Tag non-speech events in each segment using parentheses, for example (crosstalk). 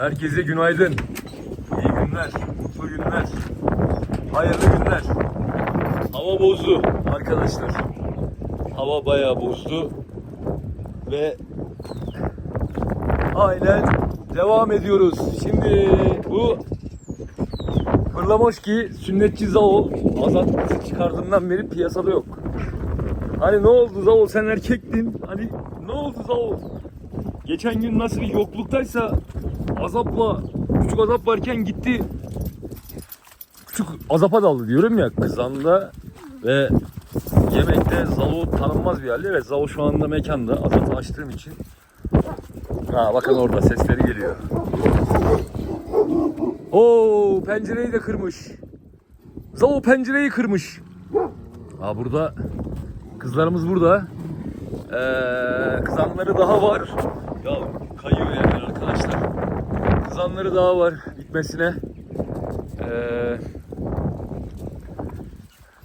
Herkese günaydın. İyi günler, mutlu günler, hayırlı günler. Hava bozdu arkadaşlar. Hava bayağı bozdu. Ve aynen devam ediyoruz. Şimdi bu Hırlamoşki sünnetçi Zavol Azat çıkardığından beri piyasada yok. Hani ne oldu Zavol sen erkektin. Hani ne oldu Zavol? Geçen gün nasıl bir yokluktaysa azapla küçük azap varken gitti küçük azapa daldı diyorum ya kızanda ve yemekte Zalo tanınmaz bir halde. Evet Zalo şu anda mekanda azatı açtığım için. Ha bakın orada sesleri geliyor. Oo pencereyi de kırmış. Zalo pencereyi kırmış. Ha burada kızlarımız burada. Ee, kızanları daha var. Ya kayıyor yani. Kızanları daha var bitmesine. Ee,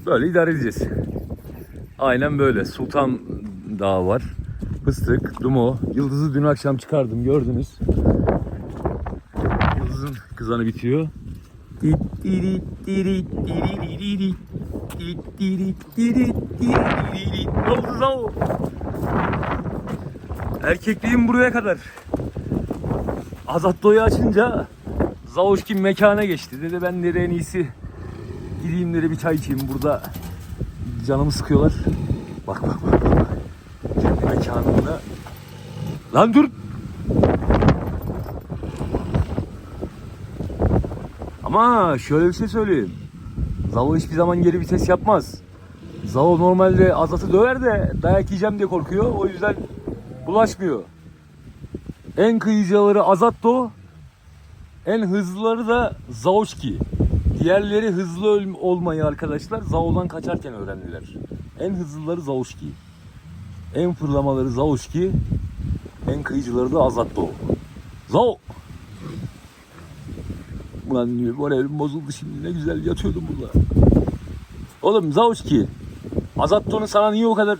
böyle idare edeceğiz. Aynen böyle. Sultan Dağı var. Fıstık, Dumo. Yıldız'ı dün akşam çıkardım gördünüz. Yıldız'ın kızanı bitiyor. Erkekliğim buraya kadar. Azat Doğu'yu açınca Zavuşkin mekana geçti. Dedi ben de en iyisi gideyim dedi bir çay içeyim burada. Canımı sıkıyorlar. Bak bak bak. bak. Kendi mekanında. Lan dur. Ama şöyle bir şey söyleyeyim. Zavo hiçbir zaman geri vites yapmaz. Zavo normalde Azat'ı döver de dayak yiyeceğim diye korkuyor. O yüzden bulaşmıyor. En kıyıcıları Azatto, en hızlıları da Zaoçki. Diğerleri hızlı ol- olmayı arkadaşlar Zao'dan kaçarken öğrendiler. En hızlıları Zaoçki. En fırlamaları Zaoçki. En kıyıcıları da Azatto. Zao! Ulan diyor moralim bozuldu şimdi ne güzel yatıyordum burada. Oğlum Zaoçki. Azatto'nun sana niye o kadar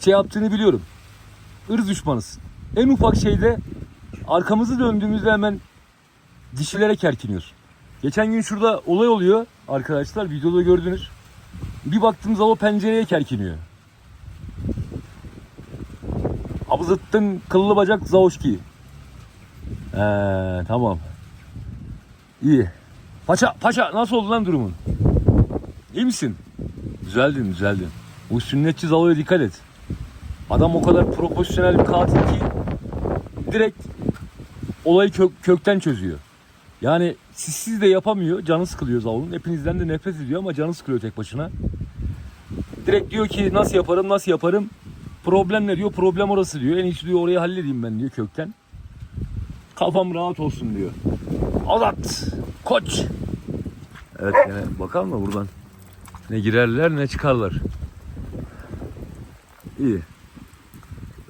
şey yaptığını biliyorum. Irz düşmanısın. En ufak şeyde arkamızı döndüğümüzde hemen dişilere kerkiniyorsun. Geçen gün şurada olay oluyor arkadaşlar videoda gördünüz. Bir baktım Zalo pencereye kerkiniyor. Abzıttın kıllı bacak Zavoşki. Ee, tamam. İyi. Paşa, paşa nasıl oldu lan durumun? İyi misin? Düzeldin, düzeldin. Bu sünnetçi Zalo'ya dikkat et. Adam o kadar profesyonel bir katil ki direkt olayı kök- kökten çözüyor. Yani sizsiz de yapamıyor. Canı sıkılıyor Zavul'un. Hepinizden de nefret ediyor ama canı sıkılıyor tek başına. Direkt diyor ki nasıl yaparım nasıl yaparım. Problem ne diyor? Problem orası diyor. En iyisi diyor orayı halledeyim ben diyor kökten. Kafam rahat olsun diyor. Azat! Koç! Evet yine bakalım mı buradan? Ne girerler ne çıkarlar. İyi.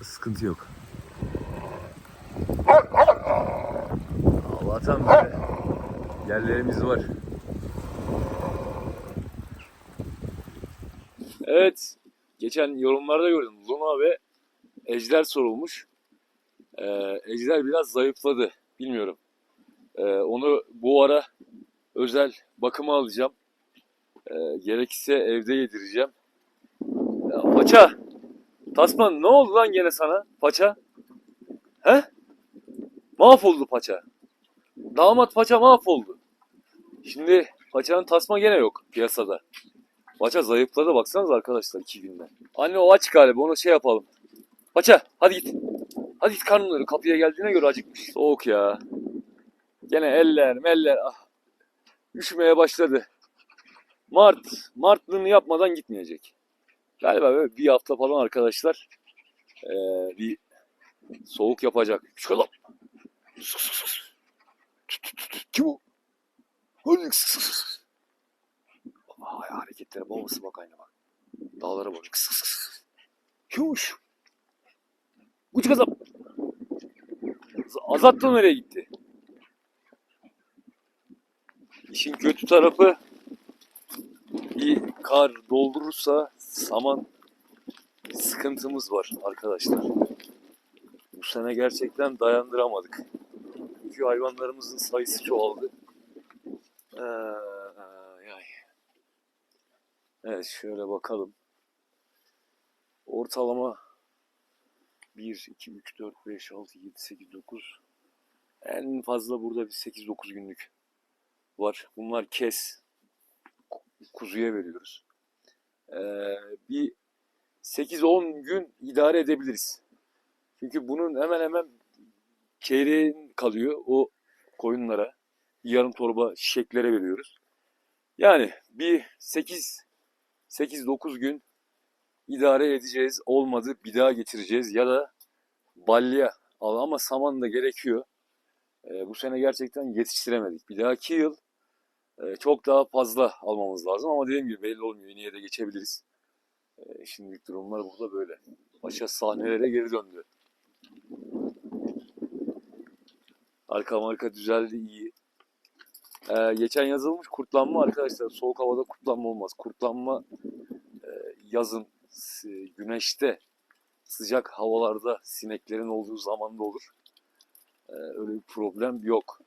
Sıkıntı yok. Allah'tan böyle yerlerimiz var. Evet. Geçen yorumlarda gördüm. Luna ve Ejder sorulmuş. Ee, Ejder biraz zayıfladı. Bilmiyorum. Ee, onu bu ara özel bakıma alacağım. Ee, gerekirse evde yedireceğim. Ya, paça! Tasman ne oldu lan gene sana? Paça? He? Mahvoldu paça. Damat paça mahvoldu. Şimdi paçanın tasma gene yok piyasada. Paça zayıfladı baksanıza arkadaşlar iki günde. Anne o aç galiba onu şey yapalım. Paça hadi git. Hadi git karnın doyur. Kapıya geldiğine göre acıkmış. Soğuk ya. Gene eller meller ah. Üşümeye başladı. Mart. Martlığını yapmadan gitmeyecek. Galiba böyle bir hafta falan arkadaşlar. Ee, bir soğuk yapacak. Çıkalım. Kim o? Hadi. Ay hareketlere babası bak aynı bak. Dağlara bak. Kimmiş? Uç kazap. Azat da nereye gitti? İşin kötü tarafı bir kar doldurursa saman sıkıntımız var arkadaşlar. Bu sene gerçekten dayandıramadık. Çünkü hayvanlarımızın sayısı çoğaldı. Ee. Evet şöyle bakalım. Ortalama 1, 2, 3, 4, 5, 6, 7, 8, 9 en fazla burada bir 8-9 günlük var. Bunlar kes. ku- Kuzuya veriyoruz. Ee, bir 8-10 gün idare edebiliriz. Çünkü bunun hemen hemen çeyreğin kalıyor o koyunlara. Yarım torba şişeklere veriyoruz. Yani bir 8 8-9 gün idare edeceğiz. Olmadı bir daha getireceğiz ya da balya al ama saman da gerekiyor. Ee, bu sene gerçekten yetiştiremedik. Bir dahaki yıl e, çok daha fazla almamız lazım ama dediğim gibi belli olmuyor. Yeniye de geçebiliriz. Ee, şimdilik durumlar burada böyle. Paşa sahnelere geri döndü. Arka marka düzeldi iyi. Ee, geçen yazılmış kurtlanma arkadaşlar. Soğuk havada kurtlanma olmaz. Kurtlanma e, yazın s- güneşte sıcak havalarda sineklerin olduğu zamanda olur. Ee, öyle bir problem yok.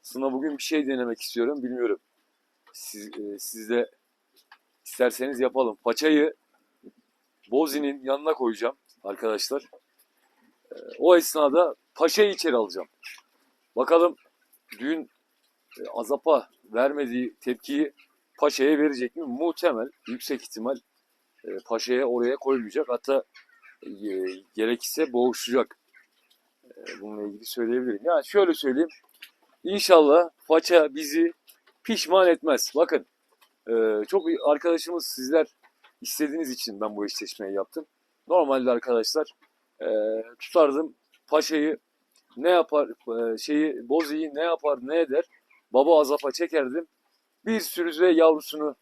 Aslında bugün bir şey denemek istiyorum. Bilmiyorum. Siz, e, siz de isterseniz yapalım. Paçayı Bozi'nin yanına koyacağım arkadaşlar. Ee, o esnada paşayı içeri alacağım. Bakalım dün e, Azap'a vermediği tepkiyi Paşa'ya verecek mi? Muhtemel, yüksek ihtimal e, Paşa'ya oraya koymayacak. Hatta e, gerekirse boğuşacak. E, bununla ilgili söyleyebilirim. Yani şöyle söyleyeyim. İnşallah Paşa bizi pişman etmez. Bakın e, çok arkadaşımız sizler istediğiniz için ben bu eşleşmeyi yaptım. Normalde arkadaşlar e, tutardım Paşa'yı ne yapar e, şeyi Bozi'yi ne yapar ne eder baba azapa çekerdim. Bir sürü ve yavrusunu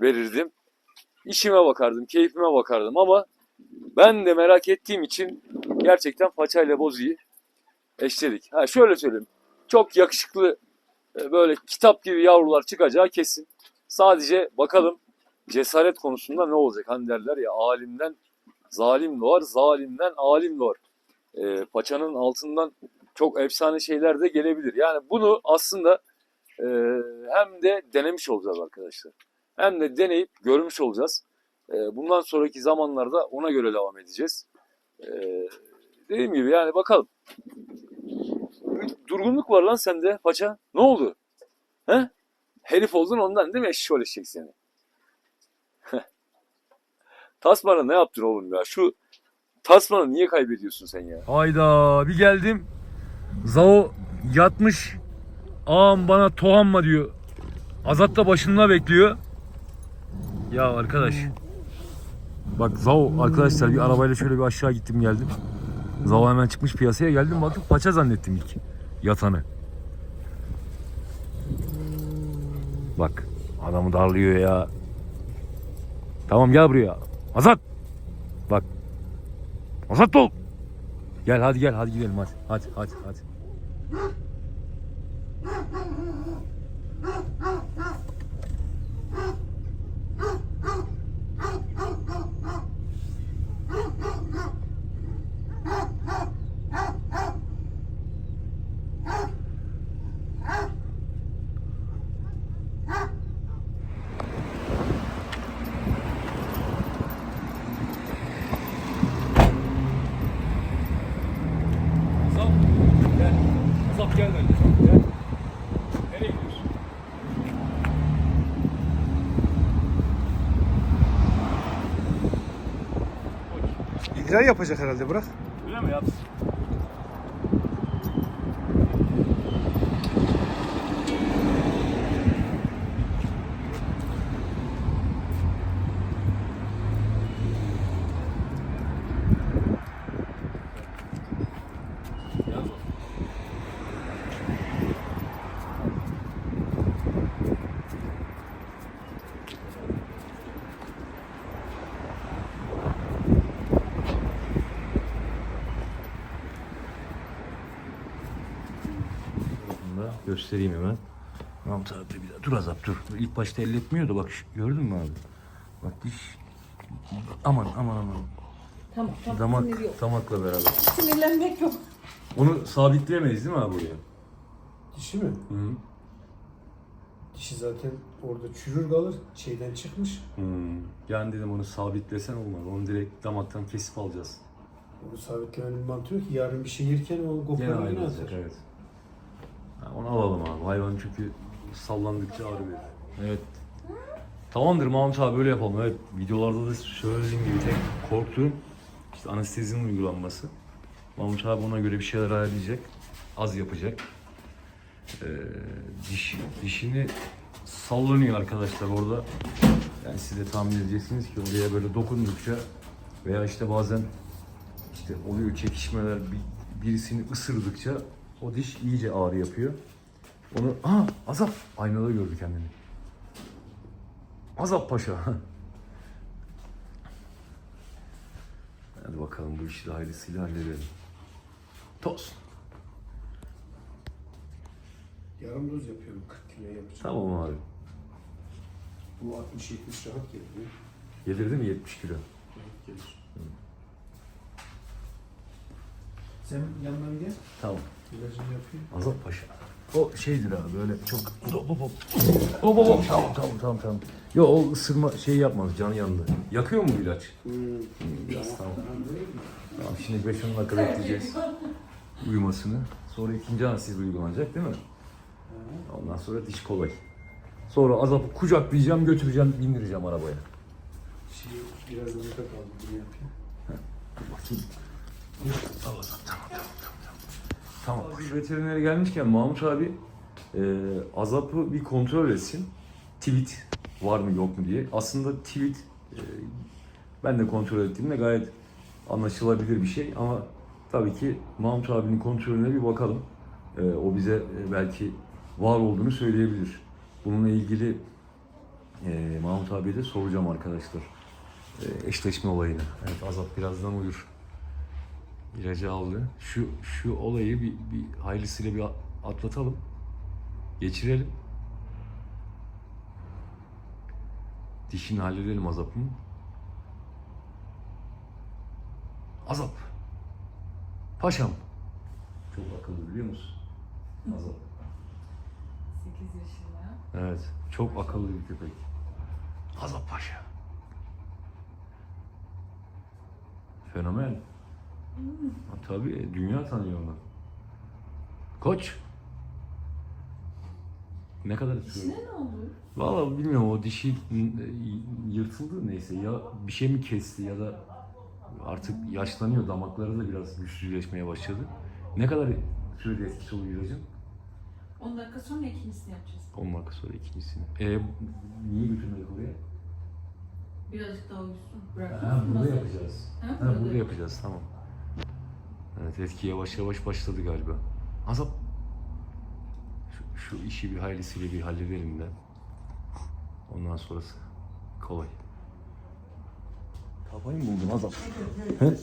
verirdim. İşime bakardım, keyfime bakardım ama ben de merak ettiğim için gerçekten Paça ile Bozi'yi eşledik. Ha şöyle söyleyeyim. Çok yakışıklı e, böyle kitap gibi yavrular çıkacağı kesin. Sadece bakalım cesaret konusunda ne olacak? Hani derler ya alimden zalim doğar, zalimden alim doğar. E, paçanın altından çok efsane şeyler de gelebilir. Yani bunu aslında e, hem de denemiş olacağız arkadaşlar. Hem de deneyip görmüş olacağız. E, bundan sonraki zamanlarda ona göre devam edeceğiz. E, dediğim gibi yani bakalım. Durgunluk var lan sende paça. Ne oldu? He? Herif oldun ondan değil mi eşşoğlu eşek seni? (laughs) Tasman'a ne yaptın oğlum ya? Şu Tasman'ı niye kaybediyorsun sen ya? Hayda bir geldim. Zao yatmış. Ağam bana tohanma diyor. Azat da başında bekliyor. Ya arkadaş. Bak Zao arkadaşlar bir arabayla şöyle bir aşağı gittim geldim. Zao hemen çıkmış piyasaya geldim bakıp paça zannettim ilk yatanı. Bak adamı darlıyor ya. Tamam gel buraya. Azat. Azat ol. Gel hadi gel hadi gidelim hadi. Hadi hadi hadi. Azap gel. Azap gel bence. Gel. Nereye gidiyorsun? İdrar yapacak herhalde bırak. Öyle mi yapsın? Yaz o. Bunu da göstereyim hemen. Tamam tabii bir daha. Dur azap dur. İlk başta elletmiyordu bak gördün mü abi? Bak diş. Aman aman aman. Tamam tamam. Damak, Sinir yok. damakla beraber. Sinirlenmek yok. Onu sabitleyemeyiz değil mi abi buraya? Dişi mi? Hı -hı. Dişi zaten orada çürür kalır. Şeyden çıkmış. Hmm. Yani dedim onu sabitlesen olmaz. Onu direkt damaktan kesip alacağız. Onu sabitlemenin mantığı yok ki. Yarın bir şey yerken o ayrılacak atar. evet. Onu alalım abi. Hayvan çünkü sallandıkça ağrı verir. Evet. Tamamdır Mahmut abi böyle yapalım. Evet videolarda da söylediğim gibi tek korktuğum işte anestezinin uygulanması. Mahmut abi ona göre bir şeyler ayarlayacak. Az yapacak. Ee, diş, dişini sallanıyor arkadaşlar orada. Yani siz de tahmin edeceksiniz ki oraya böyle dokundukça veya işte bazen işte oluyor çekişmeler bir- birisini ısırdıkça o diş iyice ağrı yapıyor. Onu aa Azap aynada gördü kendini. Azap Paşa. (laughs) Hadi bakalım bu işi de hayırlısıyla halledelim. Toz. Yarım doz yapıyorum. 40 kilo yapacağım. Tamam abi. Bu 60-70 rahat geliyor. Gelir değil mi 70 kilo? Rahat gelir. Sen yandan gel. Tamam. İlacını yapayım. Azap Paşa. O şeydir abi böyle çok hop hop hop. Hop hop hop. Tamam tamam tamam tamam. Yo o ısırma şey yapmaz canı yandı. Yakıyor mu ilaç? Hmm. Biraz tamam. Tamam şimdi 5-10 dakika bekleyeceğiz. Uyumasını. Sonra ikinci anestezi uygulanacak değil mi? Ondan sonra diş kolay. Sonra azapı kucaklayacağım, götüreceğim, bindireceğim arabaya. Şey, biraz da kaldı. Bunu yapayım. Bakayım. Tamam, tamam, tamam, tamam. Tamam. Biz veterinere gelmişken Mahmut abi e, azapı bir kontrol etsin. Tweet var mı yok mu diye. Aslında tweet e, ben de kontrol ettiğimde gayet anlaşılabilir bir şey ama tabii ki Mahmut abinin kontrolüne bir bakalım. E, o bize e, belki var olduğunu söyleyebilir. Bununla ilgili e, Mahmut abiye de soracağım arkadaşlar. E, eşleşme olayını. Evet Azap birazdan uyur. İlacı aldı. Şu şu olayı bir, bir hayırlısıyla bir atlatalım. Geçirelim. Dişini halledelim Azap'ın. Azap. Paşam. Çok akıllı biliyor musun? Azap. 8 yaşında. Evet. Çok akıllı bir köpek. Azap Paşa. Fenomen. Tabii dünya tanıyor onu. Koç. Ne kadar sürüyor? İçine ne oldu? Vallahi bilmiyorum o dişi e, yırtıldı neyse ya bir şey mi kesti ya da artık yaşlanıyor damakları da biraz güçsüzleşmeye başladı. Ne kadar sürede etkisi oluyor ilacın? 10 dakika sonra ikincisini yapacağız. 10 dakika sonra ikincisini. E niye götürmedik oraya? Birazcık daha uyusun. Bırak. Ha, burada yapacağız. Ha, Ha, burada. burada yapacağız tamam. Evet etki yavaş yavaş başladı galiba. Azap. Şu, şu işi bir hayırlısıyla bir halledelim de. Ondan sonrası kolay. Kafayı mı buldun Azap? He?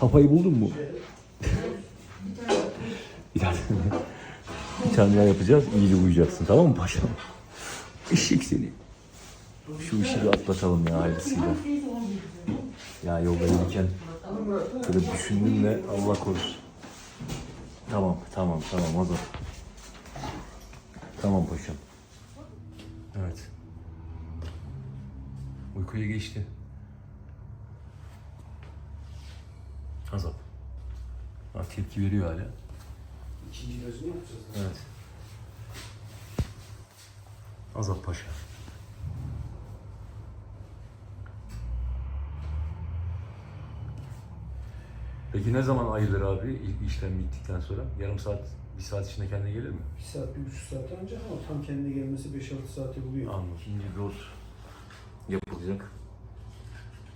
Kafayı buldun mu? bir tane, bir tane daha yapacağız. İyice uyuyacaksın tamam mı paşam? Eşek seni. Şu işi bir atlatalım ya hayırlısıyla. Ya yolda yürürken böyle düşündüm de Allah korusun. Tamam, tamam, tamam Azam. Tamam paşam. Evet. Uykuya geçti. Azap. Ha, tepki veriyor hala. İkinci ilacını yapacağız. Evet. Azap Paşa. Peki ne zaman ayılır abi İ- işlem bittikten sonra? Yarım saat, bir saat içinde kendine gelir mi? Bir saat, bir buçuk saat ancak ama tam kendine gelmesi 5-6 saate buluyor. Anladım. İkinci doz yapılacak.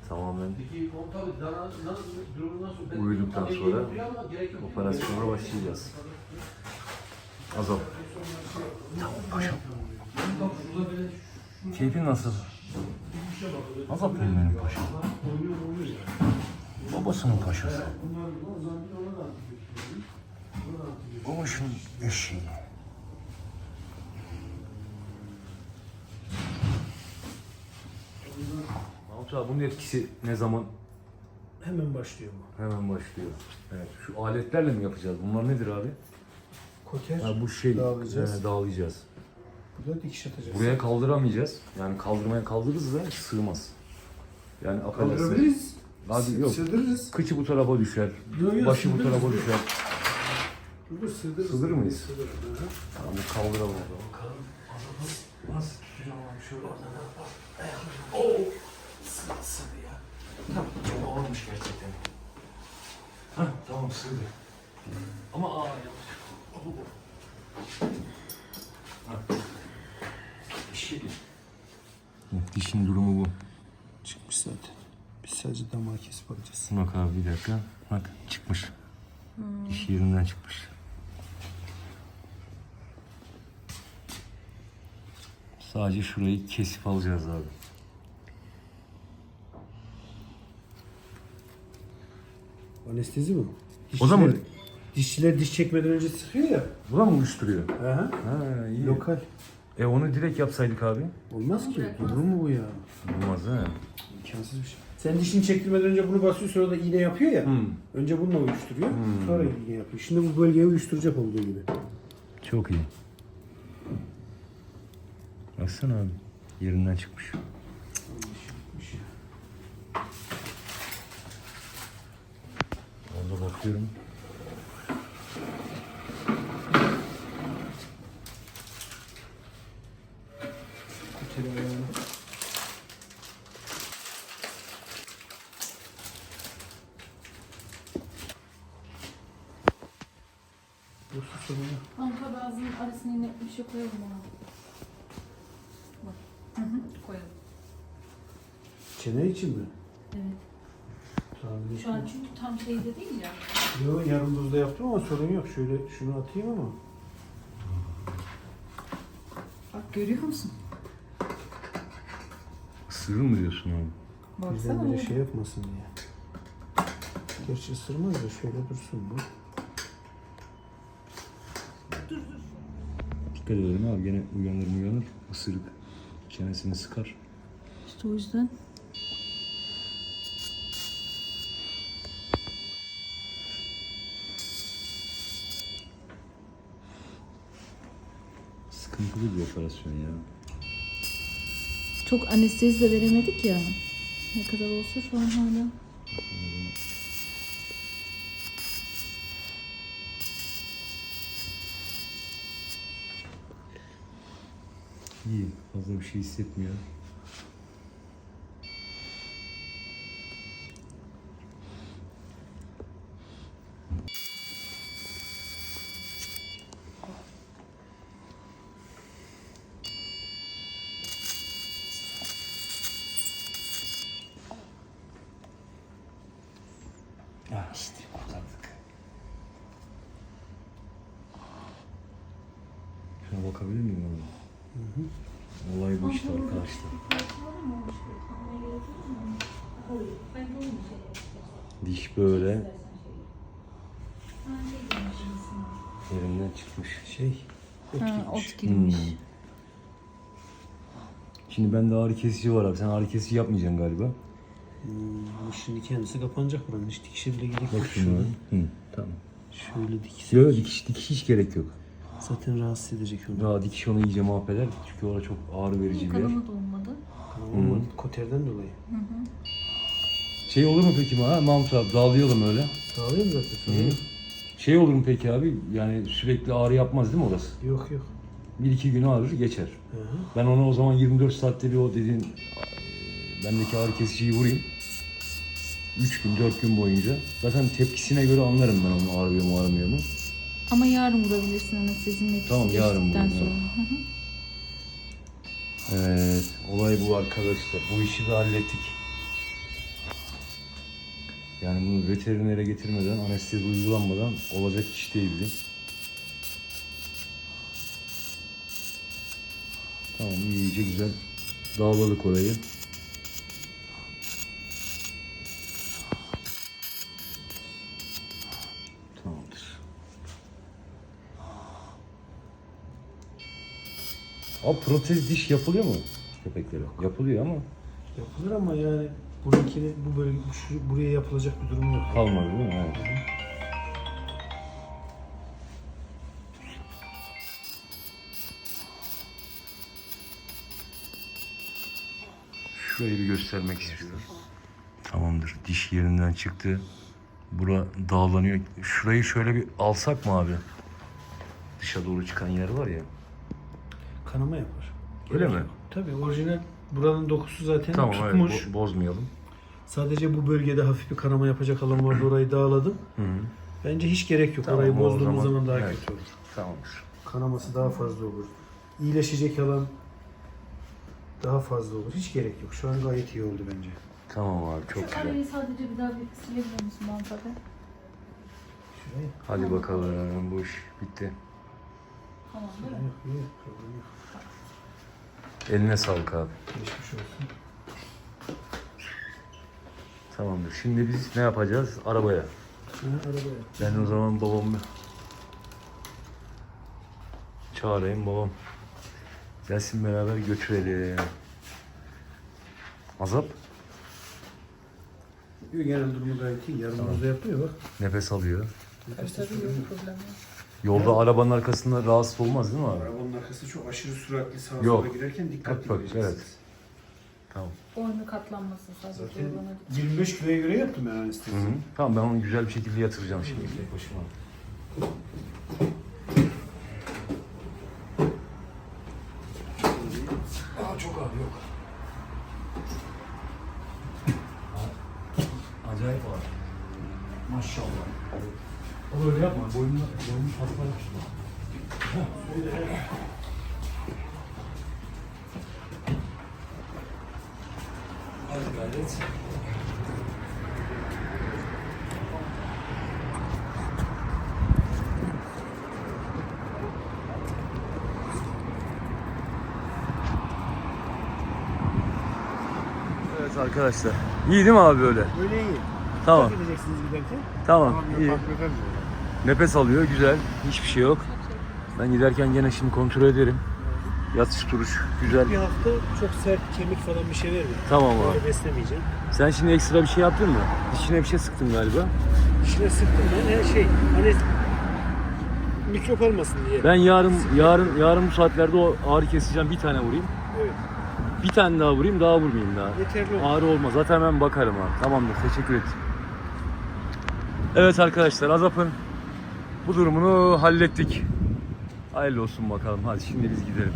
Tamamen Peki komutanım dana nasıl durumu nasıl? Ben- Uyuduktan Tabii sonra yapıyor ama gerek yok. operasyona başlayacağız. Azap. Tamam paşam. Bak şurada böyle Keyfin nasıl? Azap benim paşam. Babasının paşası. Babasının eşeği. Mahmut abi bunun etkisi ne zaman Hemen başlıyor bu. Hemen başlıyor. Evet. Şu aletlerle mi yapacağız? Bunlar nedir abi? Koker. Ha, bu şey Dağılayacağız. e, dağılayacağız. Burada dikiş atacağız. Buraya kaldıramayacağız. Yani kaldırmaya kaldırırız da sığmaz. Yani affedersin. kaldırabiliriz. Abi yok. Sığdırırız. Kıçı bu tarafa düşer. Yok, yok, Başı bu sığdırırız, tarafa düşer. Dur sığdırırız. Sığdırır mıyız? Sığdırırız. hı hı. Tamam kaldıralım o zaman. Nasıl tutacağım abi şöyle. Oo. Sığdı sığdı ya. Tamam. Çok ağırmış gerçekten. Hah tamam sığdı. Ama aa yanlış. Oh. Hah. Dişi. Dişin durumu bu. Çıkmış zaten. Biz sadece damağı kesip alacağız. Bak abi bir dakika. Bak çıkmış. Diş yerinden çıkmış. Sadece şurayı kesip alacağız abi. Anestezi mi? O da mı? Dişçiler- Dişçiler diş çekmeden önce sıkıyor ya. Bu da mı uyuşturuyor? Hı hı. Ha iyi. Lokal. E onu direkt yapsaydık abi. Olmaz ki. Durur mu bu ya? Olmaz ha. İmkansız bir şey. Sen dişini çektirmeden önce bunu basıyor sonra da iğne yapıyor ya. Hmm. Önce bununla uyuşturuyor. Hmm. Sonra iğne yapıyor. Şimdi bu bölgeye uyuşturacak olduğu gibi. Çok iyi. Baksana abi. Yerinden çıkmış. Orada bakıyorum. Kuteli ayağını. Bu su sorunu. Kanka bazının arasına yine bir şey koyalım ona. Bak. Hı hı. Koyalım. Çene için mi? Evet. Tamam. Şu an çünkü tam şeyde değil ya. Yok yarım buzda yaptım ama sorun yok. Şöyle şunu atayım ama. Bak görüyor musun? Sığır mı diyorsun abi? Baksana orada. şey yapmasın diye. Gerçi ısırmaz da şöyle dursun bu. Dikkat edelim abi gene uyanır mı uyanır. Isırık çenesini sıkar. İşte o yüzden. Sıkıntılı bir operasyon ya. Çok anestezi de veremedik ya. Ne kadar olsa şu an hala. İyi. Fazla bir şey hissetmiyor. Ah işte kurtardık. Şuna bakabilir miyim abi? Olay bu işte arkadaşlar. Diş böyle yerinden çıkmış. Şey. ot Ha, gitmiş. ot girmiş. Hmm. Şimdi bende ağrı kesici var abi. Sen ağrı kesici yapmayacaksın galiba. Hmm, bu şimdi kendisi kapanacak buranın. Hiç dikişe bile gerek yok. Şöyle, Hı, tamam. şöyle dikse Yok dikiş, dikiş hiç gerek yok. zaten rahatsız edecek onu. Daha dikiş onu iyice mahveder. Çünkü orada çok ağrı verici bir yer. Kanama da olmadı. Kanama olmadı, Koterden dolayı. Şey olur mu peki ha Mahmut abi dağılayalım öyle. Sağlıyorum zaten. sorun Hı. Şey olur mu peki abi yani sürekli ağrı yapmaz değil mi orası? Yok yok. Bir iki gün ağrır geçer. Hı hı. Ben ona o zaman 24 saatte bir o dediğin e, bendeki ağrı kesiciyi vurayım. 3 gün 4 gün boyunca. Zaten tepkisine göre anlarım ben onu ağrıyor mu ağrımıyor mu. Ama yarın vurabilirsin anestezinin etkisi Tamam, yarın vurayım, sonra. Hı hı. Evet olay bu arkadaşlar. Bu işi de hallettik. Yani bunu veterinere getirmeden, anestezi uygulanmadan olacak iş değildi. Tamam iyice güzel dağladık orayı. Tamamdır. Abi protez diş yapılıyor mu köpeklere? Yapılıyor ama Yapılır ama yani Bununkini bu bölge şu, buraya yapılacak bir durum yok. Kalmadı değil mi? Evet. Şurayı bir göstermek istiyorum. Tamamdır. Diş yerinden çıktı. Bura dağlanıyor. Şurayı şöyle bir alsak mı abi? Dışa doğru çıkan yer var ya. Kanama yapar. Öyle mi? Tabii orijinal buranın dokusu zaten Tamam tutmuş. evet bo- bozmayalım. Sadece bu bölgede hafif bir kanama yapacak alan vardı orayı dağladım. Hı hı. Bence hiç gerek yok. Tamam, orayı o bozduğumuz zaman- zaman, daha evet. kötü olur. Tamamdır. Kanaması daha fazla olur. İyileşecek alan daha fazla olur. Hiç gerek yok. Şu an gayet iyi oldu bence. Tamam abi çok Şu güzel. arayı sadece bir daha bir silebilir misin Mahmut abi? Şurayı. Hadi bakalım bu iş bitti. Tamam değil mi? Yok, yok, yok. Eline sağlık abi. Geçmiş olsun. Tamamdır. Şimdi biz ne yapacağız? Arabaya. Ha, arabaya. Ben o zaman babamı çağırayım babam. Gelsin beraber götürelim. Azap Yok, genel durumu gayet iyi. Yarın burada yapıyor bak. nefes alıyor. Tabii yok problem yok. Yolda arabanın arkasında rahatsız olmaz değil mi abi? Arabanın arkası çok aşırı süratli sağa Yok. sola girerken dikkatli Bak, bak, evet. Tamam. Boynu katlanmasın sadece Zaten bana. 25 kiloya göre yaptım ben anestezi. Tamam ben onu güzel bir şekilde yatıracağım şimdi başıma. Aa çok abi yok. Acayip ağır. Maşallah. O öyle yapma. Boynunu, gayret. Evet arkadaşlar. İyi değil mi abi böyle? Böyle iyi. Tamam. Gideceksiniz giderken. Tamam. iyi. fark eder mi? Nefes alıyor. Güzel. Hiçbir şey yok. Ben giderken gene şimdi kontrol ederim. Yatış duruş. Güzel. Bir hafta çok sert kemik falan bir şey vermiyor. Tamam abi. Böyle beslemeyeceğim. Sen şimdi ekstra bir şey yaptın mı? Dişine bir şey sıktın galiba. İçine sıktım ben her şey. Hani mikrop almasın diye. Ben yarın yarın yarın bu saatlerde o ağrı keseceğim. Bir tane vurayım. Evet. Bir tane daha vurayım. Daha vurmayayım daha. Yeterli oldu. Ağrı olmaz. Zaten ben bakarım abi. Tamamdır. Teşekkür ederim. Evet arkadaşlar Azap'ın bu durumunu hallettik. Hayırlı olsun bakalım. Hadi şimdi biz gidelim.